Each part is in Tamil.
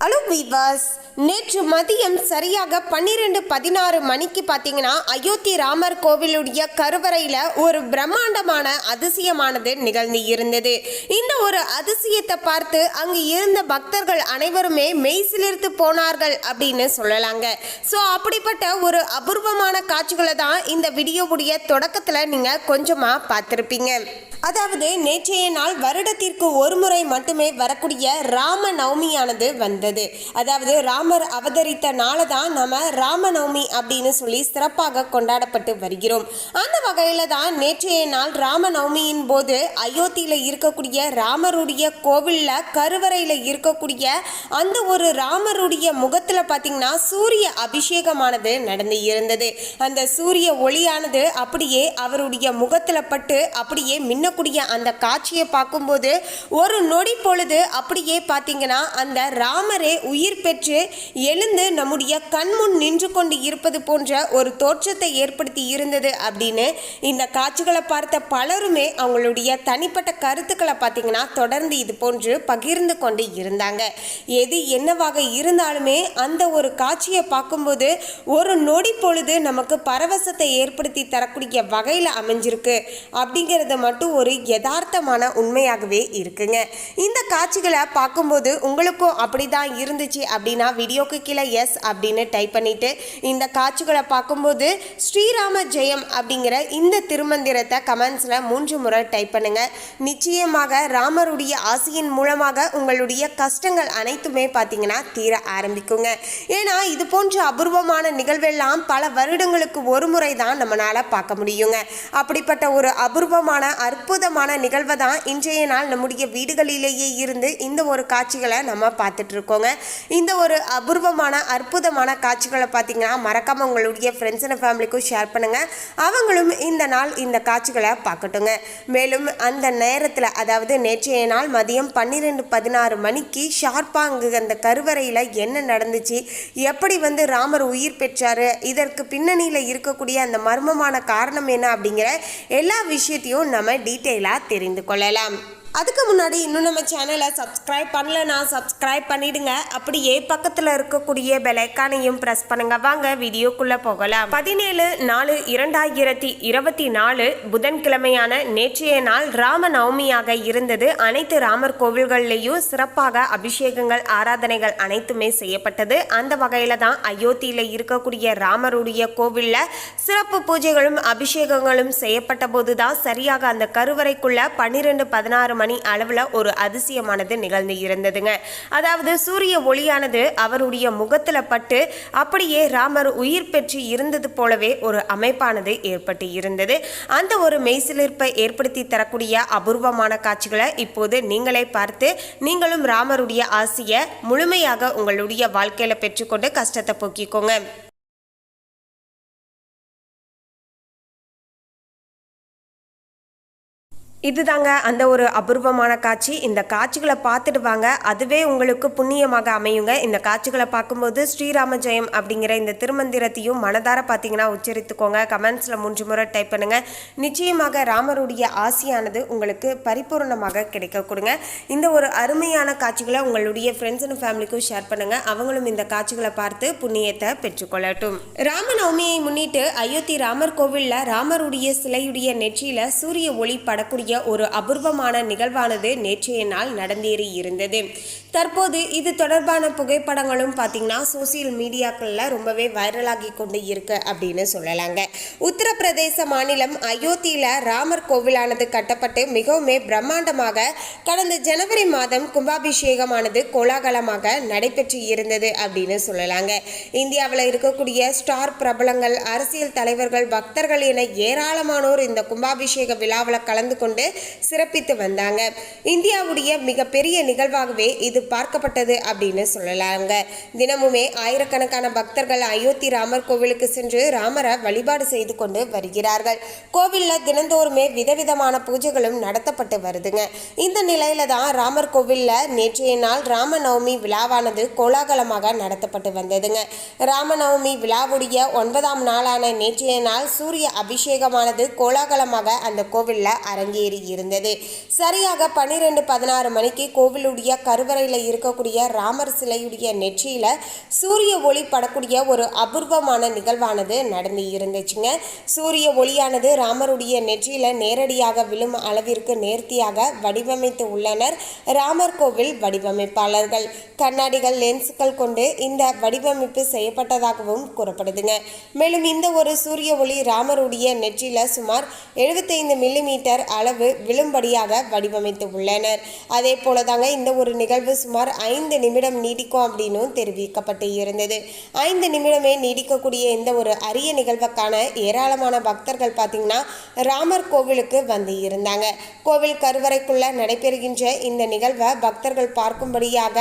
Hello viewers, நேற்று மதியம் சரியாக பன்னிரெண்டு பதினாறு மணிக்கு பார்த்தீங்கன்னா அயோத்தி ராமர் கோவிலுடைய கருவறையில் ஒரு பிரம்மாண்டமான அதிசயமானது நிகழ்ந்து இருந்தது. இந்த ஒரு அதிசயத்தை பார்த்து அங்கு இருந்த பக்தர்கள் அனைவருமே மெய்சிலிர்த்து போனார்கள் அப்படின்னு சொல்லலாங்க. ஸோ அப்படிப்பட்ட ஒரு அபூர்வமான காட்சிகளை தான் இந்த வீடியோவுடைய தொடக்கத்தில் நீங்கள் கொஞ்சமாக பார்த்துருப்பீங்க. அதாவது நேற்றைய நாள் வருடத்திற்கு ஒரு முறை மட்டுமே வரக்கூடிய ராம நவமியானது வந்தது. அதாவது ராமர் அவதரித்த நாளை தான் நம்ம ராமநவமி அப்படின்னு சொல்லி சிறப்பாக கொண்டாடப்பட்டு வருகிறோம். அந்த வகையில் தான் நேற்றைய நாள் ராமநவமியின் போது அயோத்தியில் இருக்கக்கூடிய ராமருடைய கோவிலில் கருவறையில் இருக்கக்கூடிய அந்த ஒரு ராமருடைய முகத்தில் பார்த்திங்கன்னா சூரிய அபிஷேகமானது நடந்து இருந்தது. அந்த சூரிய ஒளியானது அப்படியே அவருடைய முகத்தில் பட்டு அப்படியே மின்னக்கூடிய அந்த காட்சியை பார்க்கும்போது ஒரு நொடி பொழுது அப்படியே பார்த்தீங்கன்னா அந்த ராமரே உயிர் பெற்று எழுந்து நம்முடைய கண்முன் நின்று கொண்டு இருப்பது போன்ற ஒரு தோற்றத்தை ஏற்படுத்தி இருந்தது அப்படின்னு இந்த காட்சிகளை பார்த்த பலருமே அவங்களுடைய தனிப்பட்ட கருத்துக்களை பார்த்தீங்கன்னா தொடர்ந்து இது போன்று பகிர்ந்து கொண்டு இருந்தாங்க. எது என்னவாக இருந்தாலுமே அந்த ஒரு காட்சியை பார்க்கும்போது ஒரு நொடி பொழுது நமக்கு பரவசத்தை ஏற்படுத்தி தரக்கூடிய வகையில் அமைஞ்சிருக்கு. அப்படிங்கிறது மட்டும் ஒரு யதார்த்தமான உண்மையாகவே இருக்குங்க. இந்த காட்சிகளை பார்க்கும்போது உங்களுக்கும் அப்படி தான் இருந்துச்சு அப்படின்னா வீடியோக்கு கீழே எஸ் அப்படின்னு டைப் பண்ணிவிட்டு இந்த காட்சிகளை பார்க்கும்போது ஸ்ரீராம ஜெயம் அப்படிங்கிற இந்த திருமந்திரத்தை கமெண்ட்ஸில் மூன்று முறை டைப் பண்ணுங்கள் நிச்சயமாக ராமருடைய ஆசையின் மூலமாக உங்களுடைய கஷ்டங்கள் அனைத்துமே பார்த்தீங்கன்னா தீர ஆரம்பிக்குங்க. ஏன்னா இது போன்ற அபூர்வமான நிகழ்வெல்லாம் பல வருடங்களுக்கு ஒரு முறை தான் நம்மளால் பார்க்க முடியுங்க. அப்படிப்பட்ட ஒரு அபூர்வமான அற்புதமான நிகழ்வை தான் இன்றைய நாள் நம்முடைய வீடுகளிலேயே இருந்து இந்த ஒரு காட்சிகளை நம்ம பார்த்துட்ருக்கோங்க இந்த ஒரு அபூர்வமான அற்புதமான காட்சிகளை பார்த்தீங்கன்னா மறக்காம உங்களுடைய ஃப்ரெண்ட்ஸ் அண்ட் ஃபேமிலிக்கும் ஷேர் பண்ணுங்க. அவங்களும் இந்த நாள் இந்த காட்சிகளை பார்க்கட்டுங்க. மேலும் அந்த நேரத்தில் அதாவது நேற்றைய நாள் மதியம் பன்னிரெண்டு பதினாறு மணிக்கு ஷார்ப்பாக அங்கு அந்த கருவறையில் என்ன நடந்துச்சு எப்படி வந்து ராமர் உயிர் பெற்றார் இதற்கு பின்னணியில் இருக்கக்கூடிய அந்த மர்மமான காரணம் என்ன அப்படிங்கிற எல்லா விஷயத்தையும் நம்ம டீட்டெயிலாக தெரிந்து கொள்ளலாம். அதுக்கு முன்னாடி இன்னும் நம்ம சேனலை சப்ஸ்கிரைப் பண்ணலனா சப்ஸ்கிரைப் பண்ணிடுங்க. அப்படியே பக்கத்தில் இருக்கக்கூடிய பெலைக்கானையும் ப்ரெஸ் பண்ணுங்க. வாங்க வீடியோக்குள்ளே போகலாம். பதினேழு நாலு இரண்டாயிரத்தி இருபத்தி நாலு புதன்கிழமையான நேற்றைய நாள் ராம நவமியாக இருந்தது. அனைத்து ராமர் கோவில்கள்லேயும் சிறப்பாக அபிஷேகங்கள் ஆராதனைகள் அனைத்துமே செய்யப்பட்டது. அந்த வகையில் தான் அயோத்தியில் இருக்கக்கூடிய ராமருடைய கோவிலில் சிறப்பு பூஜைகளும் அபிஷேகங்களும் செய்யப்பட்ட போது தான் சரியாக அந்த கருவறைக்குள்ள பன்னிரெண்டு பதினாறு மணி அளவில் ஒரு அதிசயமானது நிகழ்ந்து இருந்ததுங்க. அதாவது சூரிய ஒளியானது அவருடைய முகத்தில் பட்டு அப்படியே ராமர் உயிர் பெற்று இருந்தது போலவே ஒரு அமைப்பானது ஏற்பட்டு இருந்தது. அந்த ஒரு மெய்சிலிருப்பை ஏற்படுத்தி தரக்கூடிய அபூர்வமான காட்சிகளை இப்போது நீங்களே பார்த்து நீங்களும் ராமருடைய ஆசையை முழுமையாக உங்களுடைய வாழ்க்கையில் பெற்றுக்கொண்டு கஷ்டத்தை போக்கிக்கோங்க. இதுதாங்க அந்த ஒரு அபூர்வமான காட்சி. இந்த காட்சிகளை பார்த்துட்டு வாங்க. அதுவே உங்களுக்கு புண்ணியமாக அமையுங்க. இந்த காட்சிகளை பார்க்கும்போது ஸ்ரீராம ஜெயம் அப்படிங்கிற இந்த திருமந்திரத்தையும் மனதார பார்த்தீங்கன்னா உச்சரித்துக்கோங்க. கமெண்ட்ஸில் மூன்று முறை டைப் பண்ணுங்க. நிச்சயமாக ராமருடைய ஆசையானது உங்களுக்கு பரிபூர்ணமாக கிடைக்க கொடுங்க. இந்த ஒரு அருமையான காட்சிகளை உங்களுடைய ஃப்ரெண்ட்ஸ் அண்ட் ஃபேமிலிக்கும் ஷேர் பண்ணுங்க. அவங்களும் இந்த காட்சிகளை பார்த்து புண்ணியத்தை பெற்றுக்கொள்ளட்டும். ராமநவமியை முன்னிட்டு அயோத்தி ராமர் கோவிலில் ராமருடைய சிலையுடைய நெற்றியில் சூரிய ஒளி படக்கூடிய ஒரு அபூர்வமான நிகழ்வானது நேற்றைய நாள் நடந்தேறி இருந்தது. தற்போது இது தொடர்பான புகைப்படங்களும் பார்த்தீங்கன்னா சோசியல் மீடியாக்களில் ரொம்பவே வைரலாகி கொண்டு இருக்கு அப்படின்னு சொல்லலாங்க. உத்தரப்பிரதேச மாநிலம் அயோத்தியில் ராமர் கோவிலானது கட்டப்பட்டு மிகவுமே பிரம்மாண்டமாக கடந்த ஜனவரி மாதம் கும்பாபிஷேகமானது கோலாகலமாக நடைபெற்று இருந்தது அப்படின்னு சொல்லலாங்க. இந்தியாவில் இருக்கக்கூடிய ஸ்டார் பிரபலங்கள் அரசியல் தலைவர்கள் பக்தர்கள் என ஏராளமானோர் இந்த கும்பாபிஷேக விழாவில் கலந்து கொண்டு வந்து சிறப்பித்து வந்தாங்க. இந்தியாவுடைய மிகப்பெரிய நிகழ்வாகவே இது பார்க்கப்பட்டது அப்படின்னு சொல்லலாங்க. தினமுமே ஆயிரக்கணக்கான பக்தர்கள் அயோத்தி ராமர் கோவிலுக்கு சென்று ராமரை வழிபாடு செய்து கொண்டு வருகிறார்கள். கோவிலில் தினந்தோறுமே விதவிதமான பூஜைகளும் நடத்தப்பட்டு வருதுங்க. இந்த நிலையில தான் ராமர் கோவிலில் நேற்றைய நாள் ராமநவமி விழாவானது கோலாகலமாக நடத்தப்பட்டு வந்ததுங்க. ராமநவமி விழாவுடைய ஒன்பதாம் நாளான நேற்றைய நாள் சூரிய அபிஷேகமானது கோலாகலமாக அந்த கோவிலில் அரங்கேறி இருந்தது. சரியாக பன்னிரெண்டு பதினாறு மணிக்கு கோவிலுடைய கருவறையில் இருக்கக்கூடிய ராமர் சிலையுடைய நெற்றியில் சூரிய ஒளி படக்கூடிய ஒரு அபூர்வமான நிகழ்வானது நடந்து இருந்துச்சுங்க. சூரிய ஒளியானது ராமருடைய நெற்றியில் நேரடியாக விழும் அளவிற்கு நேர்த்தியாக வடிவமைத்து உள்ளனர் ராமர் கோவில் வடிவமைப்பாளர்கள். கண்ணாடிகள் லென்ஸுகள் கொண்டு இந்த வடிவமைப்பு செய்யப்பட்டதாகவும் கூறப்படுதுங்க. மேலும் இந்த ஒரு சூரிய ஒளி ராமருடைய நெற்றியில் சுமார் 75 மில்லிமீட்டர் அளவு விழும்படியாக வடிவமைத்து உள்ளனர். அதே போலதாங்க இந்த ஒரு நிகழ்வு சுமார் ஐந்து நிமிடம் நீடிக்கும் அப்படின்னு தெரிவிக்கப்பட்டு இருந்தது. ஐந்து நிமிடமே நீடிக்கக்கூடிய இந்த ஒரு அரிய நிகழ்வுக்கான ஏராளமான பக்தர்கள் பார்த்தீங்கன்னா ராமர் கோவிலுக்கு வந்து இருந்தாங்க. கோவில் கருவறைக்குள்ள நடைபெறுகின்ற இந்த நிகழ்வை பக்தர்கள் பார்க்கும்படியாக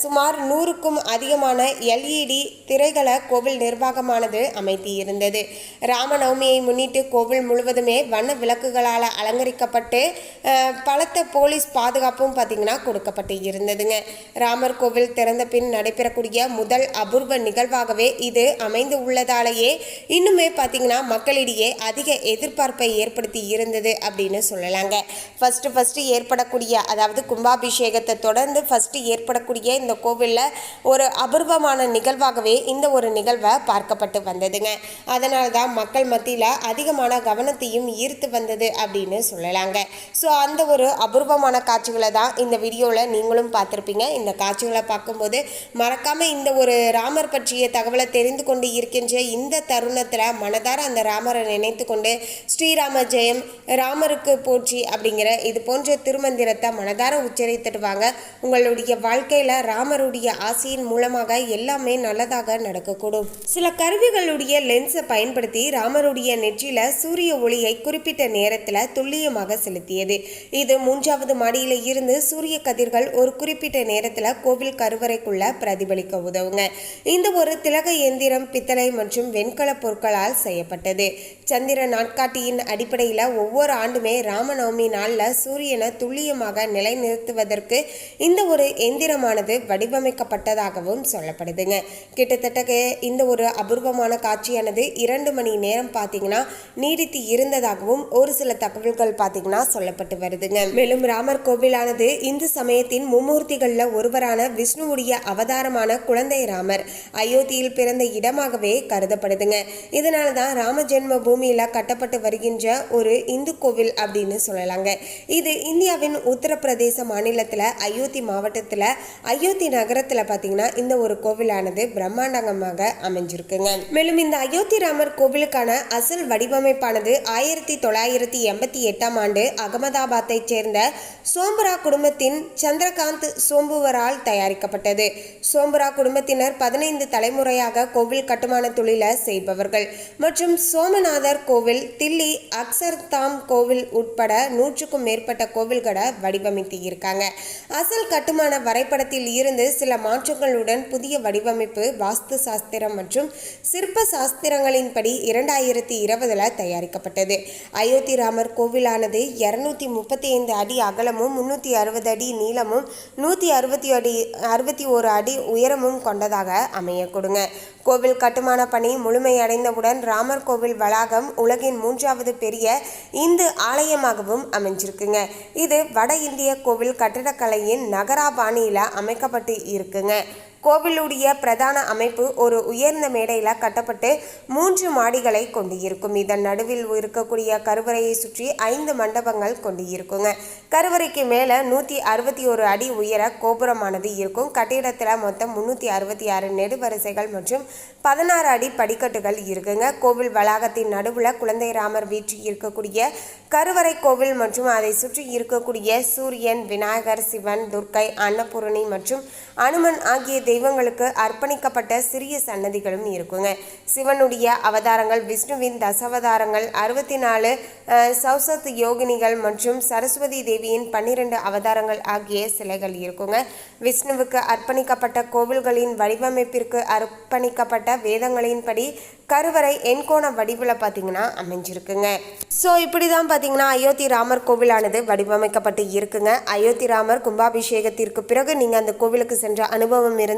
சுமார் நூறுக்கும் அதிகமான எல்இடி திரைகளை கோவில் நிர்வாகமானது அமைத்து இருந்தது ராமநவமியை முன்னிட்டு கோவில் முழுவதுமே வண்ண விளக்குகளால் அலங்கரிக்கப்பட்டு பலத்த போலீஸ் பாதுகாப்பும் பார்த்திங்கன்னா கொடுக்கப்பட்டு இருந்ததுங்க. ராமர் கோவில் திறந்த பின் நடைபெறக்கூடிய முதல் அபூர்வ நிகழ்வாகவே இது அமைந்து உள்ளதாலேயே இன்னுமே பார்த்திங்கன்னா மக்களிடையே அதிக எதிர்பார்ப்பை ஏற்படுத்தி இருந்தது அப்படின்னு சொல்லலாங்க. ஃபஸ்ட்டு ஃபஸ்ட்டு ஏற்படக்கூடிய அதாவது கும்பாபிஷேகத்தை தொடர்ந்து ஃபஸ்ட்டு இருக்கக்கூடிய இந்த கோவிலில் ஒரு அபூர்வமான நிகழ்வாகவே இந்த ஒரு நிகழ்வை பார்க்கப்பட்டு வந்ததுங்க. அதனால தான் மக்கள் மத்தியில் அதிகமான கவனத்தையும் ஈர்த்து வந்தது அப்படின்னு சொல்லலாங்க. ஸோ அந்த ஒரு அபூர்வமான காட்சிகளை தான் இந்த வீடியோவில் நீங்களும் பார்த்துருப்பீங்க. இந்த காட்சிகளை பார்க்கும்போது மறக்காமல் இந்த ஒரு ராமர் பற்றிய தகவலை தெரிந்து கொண்டு இருக்கின்ற இந்த தருணத்தில் மனதார அந்த ராமரை நினைத்து கொண்டு ஸ்ரீராம ஜெயம் ராமருக்கு போற்றி அப்படிங்கிற இது போன்ற திருமந்திரத்தை மனதார உச்சரித்துடுவாங்க உங்களுடைய உங்களுடைய வாழ்க்கையில் ராமருடைய ஆசையின் மூலமாக எல்லாமே நல்லதாக நடக்கக்கூடும். சில கருவிகளுடைய லென்ஸை பயன்படுத்தி ராமருடைய நெற்றியில சூரிய ஒளியை குறிப்பிட்ட நேரத்தில் துல்லியமாக செலுத்தியது. இது மூன்றாவது மாடியில இருந்து சூரிய கதிர்கள் ஒரு குறிப்பிட்ட நேரத்தில் கோவில் கருவறைக்குள்ள பிரதிபலிக்க உதவுங்க. இந்த ஒரு திலக எந்திரம் பித்தளை மற்றும் வெண்கல பொருட்களால் செய்யப்பட்டது. சந்திர நாட்காட்டியின் அடிப்படையில் ஒவ்வொரு ஆண்டுமே ராமநவமி நாளில் சூரியனை துல்லியமாக நிலைநிறுத்துவதற்கு இந்த ஒரு எந்திரம் விமானமானது வடிவமைக்கப்பட்டதாகவும் சொல்லப்படுதுங்க. கிட்டத்தட்ட இந்த ஒரு அபூர்வமான காட்சியானது இரண்டு மணி நேரம் பார்த்தீங்கன்னா நீடித்து இருந்ததாகவும் ஒரு சில தகவல்கள் பார்த்தீங்கன்னா சொல்லப்பட்டு வருதுங்க. மேலும் ராமர் கோவிலானது இந்து சமயத்தின் மும்மூர்த்திகளில் ஒருவரான விஷ்ணுவுடைய அவதாரமான குழந்தை ராமர் அயோத்தியில் பிறந்த இடமாகவே கருதப்படுதுங்க. இதனால தான் ராம ஜென்ம பூமியில் கட்டப்பட்டு வருகின்ற ஒரு இந்து கோவில் அப்படின்னு சொல்லலாங்க. இது இந்தியாவின் உத்தரப்பிரதேச மாநிலத்தில் அயோத்தி மாவட்டத்தில் அயோத்தி நகரத்தில் பார்த்தீங்கன்னா இந்த ஒரு கோவிலானது பிரம்மாண்டங்கமாக அமைஞ்சிருக்குங்க. மேலும் இந்த அயோத்தி ராமர் கோவிலுக்கான அசல் வடிவமைப்பானது ஆயிரத்தி தொள்ளாயிரத்தி எண்பத்தி எட்டாம் ஆண்டு அகமதாபாத்தை சேர்ந்த சோம்பரா குடும்பத்தின் சந்திரகாந்த் சோம்புவரால் தயாரிக்கப்பட்டது. சோம்பரா குடும்பத்தினர் பதினைந்து தலைமுறையாக கோவில் கட்டுமான தொழிலை செய்பவர்கள். மற்றும் சோமநாதர் கோவில் தில்லி அக்சர்தாம் கோவில் உட்பட நூற்றுக்கும் மேற்பட்ட கோவில்களை வடிவமைத்து இருக்காங்க அசல் கட்டுமான வரைபடத்தில் இருந்து சில மாற்றங்களுடன் புதிய வடிவமைப்பு வாஸ்து சாஸ்திரம் மற்றும் சிற்ப சாஸ்திரங்களின்படி இரண்டாயிரத்தி இருபதுல தயாரிக்கப்பட்டது. அயோத்தி ராமர் கோவிலானது இரநூத்தி முப்பத்தி ஐந்து அடி அகலமும் முன்னூற்றி அறுபது அடி நீளமும் நூற்றி அறுபத்தி அடி அறுபத்தி ஒரு அடி உயரமும் கொண்டதாக அமையக்கூடுங்க கோவில் கட்டுமான பணி முழுமையடைந்தவுடன் ராமர் கோவில் வளாகம் உலகின் மூன்றாவது பெரிய இந்து ஆலயமாகவும் அமைஞ்சிருக்குங்க. இது வட இந்திய கோவில் கட்டிடக்கலையின் நகரா பாணியில் அமைக்கப்பட்டு இருக்குங்க. கோவிலுடைய பிரதான அமைப்பு ஒரு உயர்ந்த மேடையில் கட்டப்பட்டு மூன்று மாடிகளை கொண்டு இருக்கும் இதன் நடுவில் இருக்கக்கூடிய கருவறையை சுற்றி ஐந்து மண்டபங்கள் கொண்டு இருக்குங்க கருவறைக்கு மேலே நூற்றி அறுபத்தி ஒரு அடி உயர கோபுரமானது இருக்கும். கட்டிடத்தில் மொத்தம் முந்நூற்றி அறுபத்தி ஆறு நெடுவரிசைகள் மற்றும் பதினாறு அடி படிக்கட்டுகள் இருக்குங்க. கோவில் வளாகத்தின் நடுவில் குழந்தை ராமர் வீற்றி இருக்கக்கூடிய கருவறை கோவில் மற்றும் அதை சுற்றி இருக்கக்கூடிய சூரியன் விநாயகர் சிவன் துர்க்கை அன்னபூரணி மற்றும் அனுமன் ஆகிய தெய்வங்களுக்கு அர்ப்பணிக்கப்பட்ட சிறிய சன்னதிகளும் இருக்குங்க. சிவனுடைய அவதாரங்கள் விஷ்ணுவின் தசாவதாரங்கள் அறுபத்தி நாலு சௌசத் யோகினிகள் மற்றும் சரஸ்வதி தேவியின் பன்னிரண்டு அவதாரங்கள் ஆகிய சிலைகள் இருக்குங்க. விஷ்ணுவுக்கு அர்ப்பணிக்கப்பட்ட கோவில்களின் வடிவமைப்பிற்கு அர்ப்பணிக்கப்பட்ட வேதங்களின்படி கருவறை எண்கோண வடிவில் பார்த்தீங்கன்னா அமைஞ்சிருக்குங்க. ஸோ இப்படி தான் பார்த்தீங்கன்னா அயோத்தி ராமர் கோவிலானது வடிவமைக்கப்பட்டு இருக்குங்க. அயோத்தி ராமர் கும்பாபிஷேகத்திற்கு பிறகு நீங்கள் அந்த கோவிலுக்கு சென்ற அனுபவம் இருந்து